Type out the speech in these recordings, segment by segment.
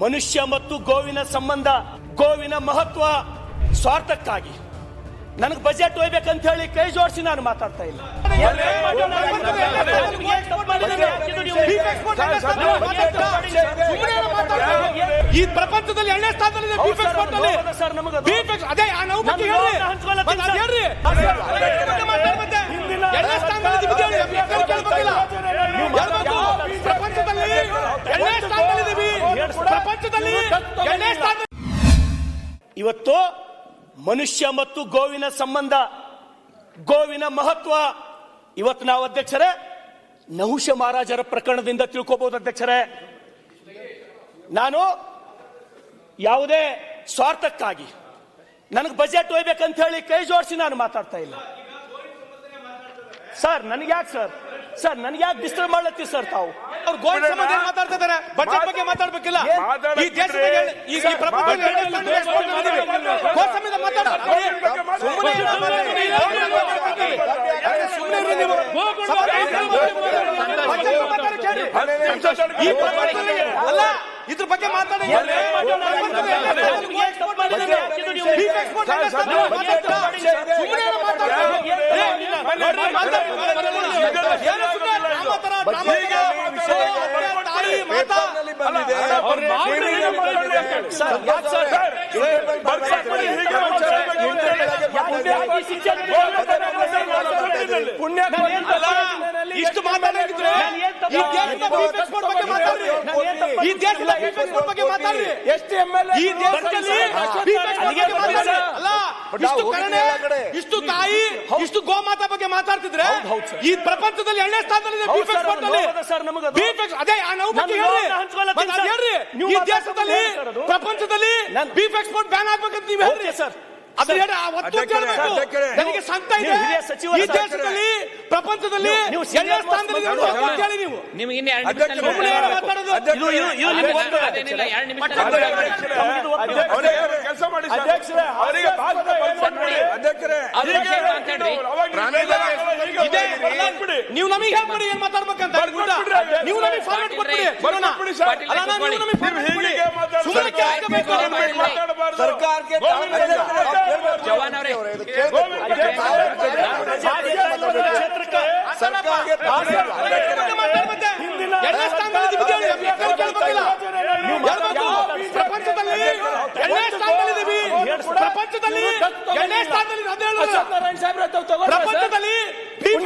ಮನುಷ್ಯ ಮತ್ತು ಗೋವಿನ ಸಂಬಂಧ ಗೋವಿನ ಮಹತ್ವ ಸ್ವಾರ್ಥಕ್ಕಾಗಿ. ನನಗೆ ಬಜೆಟ್ ಒಯ್ಬೇಕಂತ ಹೇಳಿ ಕೈ ಜೋಡಿಸಿ ನಾನು ಮಾತಾಡ್ತಾ ಇಲ್ಲ. ಈ ಪ್ರಪಂಚದಲ್ಲಿ ಎರಡನೇ ಸ್ಥಾನದಲ್ಲಿ ಸರ್ ನಮಗೆ ಅದೇ ನಾವು ಬಗ್ಗೆ ಹೇಳ್ರಿ ಮತ್ತೆ ಅದ್ ಹೇಳ್ರಿ ಮತ್ತೆ ಎರಡನೇ ಸ್ಥಾನದಲ್ಲಿ ಬಿದ್ದು ಹೇಳಿ ಬೇಕಾದ್ರೆ ಕೇಳ್ಬೇಕಿಲ್ಲ ಹೇಳ್ಬೇಕು. ಪ್ರಪಂಚದಲ್ಲಿ ಎರಡನೇ ಸ್ಥಾನದಲ್ಲಿದ್ದೀವಿ ಪ್ರಪಂಚದಲ್ಲಿ ಎರಡನೇ ಸ್ಥಾನ ಇವತ್ತು ಮನುಷ್ಯ ಮತ್ತು ಗೋವಿನ ಸಂಬಂಧ ಗೋವಿನ ಮಹತ್ವ. ಇವತ್ತು ನಾವು ಅಧ್ಯಕ್ಷರೇ ನಹುಷ ಮಹಾರಾಜರ ಪ್ರಕರಣದಿಂದ ತಿಳ್ಕೋಬಹುದು ಅಧ್ಯಕ್ಷರೇ. ನಾನು ಯಾವುದೇ ಸ್ವಾರ್ಥಕ್ಕಾಗಿ ನನಗೆ ಬಜೆಟ್ ಒಯ್ಬೇಕಂತ ಹೇಳಿ ಕೈ ಜೋಡಿಸಿ ನಾನು ಮಾತಾಡ್ತಾ ಇಲ್ಲ. ಸರ್ ನನಗ್ಯಾಕೆ ಸರ್? ಸರ್ ನನಗ್ಯಾಕೆ ಡಿಸ್ಟರ್ಬ್ ಮಾಡ್ಲತ್ತೀವಿ ಸರ್ ತಾವು? ಅವ್ರು ಗೋಲ್ಡ್ ಸಂಬಂಧ ಏನ್ ಮಾತಾಡ್ತಾ ಬಜೆಟ್ ಬಗ್ಗೆ ಮಾತಾಡ್ಬೇಕಿಲ್ಲ ಈ ದೇಶದಲ್ಲಿ ಎರಡ್- ಈ ಈ. ಗೋಲ್ಡ್ ಸಂಬಂಧ ಮಾತಾಡ್ಬೇಡಿ. ಸುಮ್ಮನೆ ಇರು ನೀವು. ಬಜೆಟ್ ಬಗ್ಗೆ ಮಾತಾಡಿ. ಈ ಪ್ರಪಂಚದಲ್ಲಿ ಅಲ್ಲ ಇದ್ರ ಬಗ್ಗೆ ಮಾತಾಡಿ? ಸುಮ್ಮನೆ ಪುಣ್ಯ ಇಷ್ಟು ಮಾತಾಡಿದ್ರೆ ಈ ದೇಶದ ಬೀಫ್ ಎಕ್ಸ್ಪೋರ್ಟ್ ಬಗ್ಗೆ ಮಾತಾಡ್ರಿ? ಈ ದೇಶದ ಬಗ್ಗೆ ಮಾತಾಡ್ರಿ? ಎಷ್ಟು ಎಂ ಎಲ್ ಈ ದೇಶದಲ್ಲಿ ಬಗ್ಗೆ ಮಾತಾಡ್ರಿ ಅಲ್ಲ ಇಷ್ಟು ಕರುಣೆ ಇಷ್ಟು ತಾಯಿ ಇಷ್ಟು ಗೋಮಾತಾ ಬಗ್ಗೆ ಮಾತಾಡ್ತಿದ್ರೆ ಈ ಪ್ರಪಂಚದಲ್ಲಿ ಎರಡನೇ ಸ್ಥಾನದಲ್ಲಿದೆ ಬೀಫ್ ಎಕ್ಸ್ಪೋರ್ಟ್ನಲ್ಲಿ ಸರ್ ನಮಗೆ ಬೀಫ್ ಎಕ್ಸ್ ಅದೇ ಆ ನಾವು ಬಗ್ಗೆ ನಾನು ಹೇಳ್ರಿ. ಹಂಚ್ಕೊಳ್ಳತ್ತೀನಿ ಮತ್ತೆ ಸರ್. ಹೇಳ್ರಿ. ನೀವು ಈ ಮಾತಾಡ್ತಾ ದೇಶದಲ್ಲಿ ಸರ್ ಪ್ರಪಂಚದಲ್ಲಿ ನಾನು- ಬೀಫ್ ಎಕ್ಸ್ಪೋರ್ಟ್ ಬ್ಯಾನ್ ಆಗ್ಬೇಕಂತ ನೀವು ಹೇಳ್ರಿ. Okay sir. ನನಗೆ ಸಂತ ಇದೆ. ಈ. ದೇಶದಲ್ಲಿ ಪ್ರಪಂಚದಲ್ಲಿ ನೀವು- ನೀವು ಸ್ಥಾನದಲ್ಲಿ ಹೇಳಿ ನೀವು. ನಿಮ್ಗೆ ಇನ್ನು ಎರಡು ಅಧ್ಯಕ್ಷರೇ, ನಿಮಿಷ ಮಾತಾಡೋದು. ಇದು ಇದು ಇದು ನಿಮ್ಗೆ ಒತ್ತು ಅದೇನಿಲ್ಲ ಎರಡು ನಿಮಿಷ ಕೆಲಸ ಮಾಡಿ ಅಧ್ಯಕ್ಷರೇ ಅವರಿಗೆ ಅಧ್ಯಕ್ಷರೇ ನಮಗೆ ಹೇಳ್ಕೊಡಿ ಏನ್ ಮಾತಾಡ್ಬೇಕಂತ. ನೀವು ನಮಗೆ ಫಾರ್ಮೆಟ್ ಕೊಟ್ಬಿಡಿ. ಅಲ್ಲ, ನಾನು ನೀವು ನಮಗೆ ಫಾರ್ಮೆಟ್ ಸುಮ್ಮನೆ ಅವ್ರನ್ನ. ಸರ್ಕಾರಕ್ಕೆ ಜವಾನ್ ಅವರೇ. ಪ್ರಪಂಚದಲ್ಲಿ ಎರಡನೇ ಸ್ಥಾನದಲ್ಲಿದ್ದೀವಿ ಪ್ರಪಂಚದಲ್ಲಿ ಎರಡನೇ ಸ್ಥಾನದಲ್ಲಿ. ಪ್ರಪಂಚದಲ್ಲಿ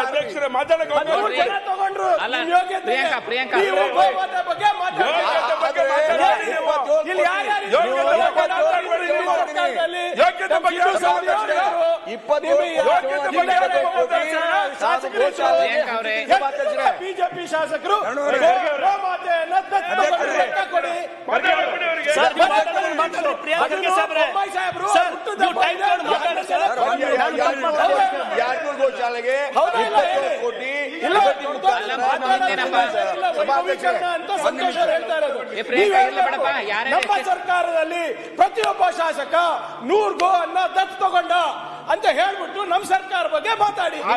ಅಧ್ಯಕ್ಷರೇ ಮಾತಾಡಕ್ಕೆ ಪ್ರಿಯಾಂಕಾ, ಪ್ರಿಯಾಂಕಾ. ಬಿಜೆಪಿ ಗೋಮಾತೆ ಬಗ್ಗೆ ಮಾತಾಡಿ. ಯೋಗ್ಯತೆ ಬಗ್ಗೆ ಮಾತಾಡಿ. ಇಲ್ಲಿ ಯಾರ್ಯಾರು ಯೋಗ್ಯತೆ ಇದ್ರು? ಬಗ್ಗೆ ಮಾತಾಡ್ಬೇಡಿ ನಿಮ್ಮ ನೀವು. ಸರ್ಕಾರದಲ್ಲಿ ಯೋಗ್ಯತೆ ಬಗ್ಗೆ ನಮ್ಮ ಮಾತಾಡಿ. ಇಪ್ಪತ್ತು ಯೋಗ್ಯತೆ ಬಗ್ಗೆ ಶಾಸಕರು ಪ್ರಿಯಾಂಕಾ ಅವರೇ. ಬಿಜೆಪಿ ಶಾಸಕರು ಗೋಮಾತೆಯನ್ನ ದತ್ತು ತಗೊಂಡ್ರು. ಲೆಕ್ಕ ಕೊಡಿ ಮಾತಾಡ್ಬಿಡಿ ಅವರಿಗೆ. ಸರ್ ನೀವು ಮಾತಾಡೋದು ಮಾತಾಡಿ ಪ್ರಿಯಾಂಕಾ ಸಾಹೇಬ್ರೆ ಸರ್ ಹುಟ್ಟುಹಬ್ಬ ನೀವು ಟೈಮ್ ಇದೆ. ತಗೊಂಡು ಮಾತಾಡಿ ಸರ್ ಯಾರ್ನೂರು ಗೋಶಾಲೆಗೆ. ಕೋಟಿ ನಮ್ಮ ಸರ್ಕಾರದಲ್ಲಿ ಪ್ರತಿಯೊಬ್ಬ ಶಾಸಕ ನೂರ್ ಗೋ ಅನ್ನ ದತ್ತು ತಗೊಂಡ ಅಂತ ಹೇಳ್ಬಿಟ್ಟು ನಮ್ಮ ಸರ್ಕಾರ ಬಗ್ಗೆ ಮಾತಾಡಿ ಆ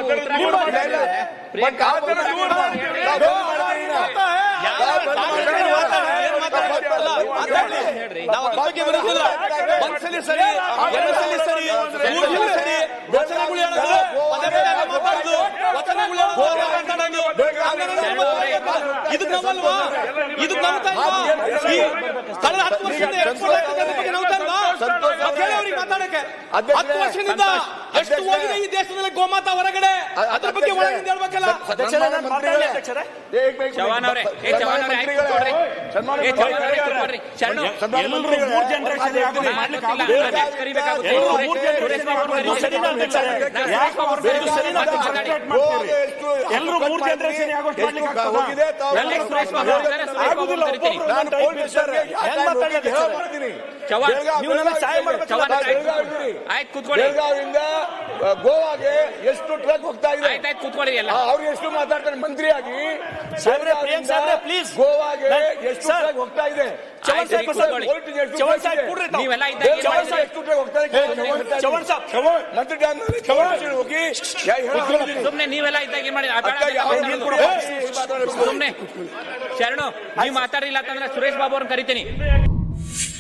ನಾವು ಬರೋದಿಲ್ಲ. ಒಂದ್ಸಲಿ ಸರಿ ಎರಡು ಸಲಿ ಸರಿ ಮೂರು ಸಲ ಸರಿ ವಚನಗಳು ಹೇಳೋದು ಪದೇ ಪದೇ ಎಲ್ಲ ಮಾತಾಡೋದು. ವಚನಗಳು ಹೇಳೋದು ಮಾತಾಡೋದು. ಆಮೇಲೆ ಇದು ನಮ್ಮಲ್ವಾ? ಇದು ನಮ್ತಾ ಇಲ್ವಾ ಕಳೆದ ಹತ್ತು ವರ್ಷದಿಂದ ಎರಡು ಕೋಟಿ ಇಲ್ವಾ ಮಾತಾಡಕ್ಕೆ ಹತ್ತು ವರ್ಷದಿಂದ ಎಷ್ಟು ಹೋಗಿದೆ ಈ ದೇಶದಲ್ಲಿ ಗೋಮಾತಾ ಹೊರಗಡೆ? ಅದ್ರ ಬಗ್ಗೆ ಒಳಗಿಂದ ಹೇಳ್ಬೇಕಲ್ಲ. ಜವಾನ್ ಅವರೇ ಏ ಜವಾನ್ ಅವರೇ ಆಯ್ತು ಕೂತ್ಕೊಳ್ರಿ. ಏ ಜವಾನ್ ಅವರೇ ಕೂತ್ಕೊಳ್ರಿ. ಶರಣು. ಎಲ್ಲರೂ ಮೂರ್ ಜನರೇಷನ್. ಕರಿಬೇಕಾಗುತ್ತೆ. ಎಲ್ಲರೂ ಮೂರ್ ಜನರೇಷನ್ ಅಧ್ಯಕ್ಷರೇ. ಎಲ್ಲರೂ ಮೂರು ಜನರೇಷನ್ ಆಗೋಷ್ಟು ಮಾಡ್ಲಿಕ್ಕೆ? ಹೋಗಿದೆ ತಾವು? ಆಗುದಿಲ್ಲ. ನಾನು ಪೊಲೀಸ್ ನೀವು ನನಗೆ ಸಹಾಯ ಮಾಡಬೇಕು ಆಯ್ತು. ಆಯ್ತು ಕೂತ್ಕೊಳ್ಳಿ. ಬೆಳಗಾವಿಯಿಂದ ಗೋವಾಗೆ ಎಷ್ಟು ಟ್ರಕ್ ಹೋಗ್ತಾ ಇದೆ? ಆಯ್ತಾಯ್ತು ಕೂತ್ಕೊಳ್ಳಿ ಎಲ್ಲ. ಅವ್ರು ಎಷ್ಟು ಮಾತಾಡ್ತಾರೆ? ಮಂತ್ರಿ ಆಗಿ ಸಾಹೇಬ್ರೆ, ಪ್ರಿಯಾಂಕ್ ಸಾಹೇಬ್ರೆ, please. ಗೋವಾಗೆ ಎಷ್ಟು. ಟ್ರಕ್ ಹೋಗ್ತಾ ಇದೆ? ಆಯ್ತು, ನೀವೆಲ್ಲ. ಸುಮ್ನೆ ನೀವೆಲ್ಲ ಇದ್ದಾಗ ಏನ್ ಮಾಡಿ. ಸುಮ್ನೆ. ಶರಣು ನೀವು ಮಾತಾಡಿಲ್ಲ ಅಂತಂದ್ರೆ ಸುರೇಶ್ ಬಾಬು ಅವ್ರನ್ನ ಕರಿತೀನಿ.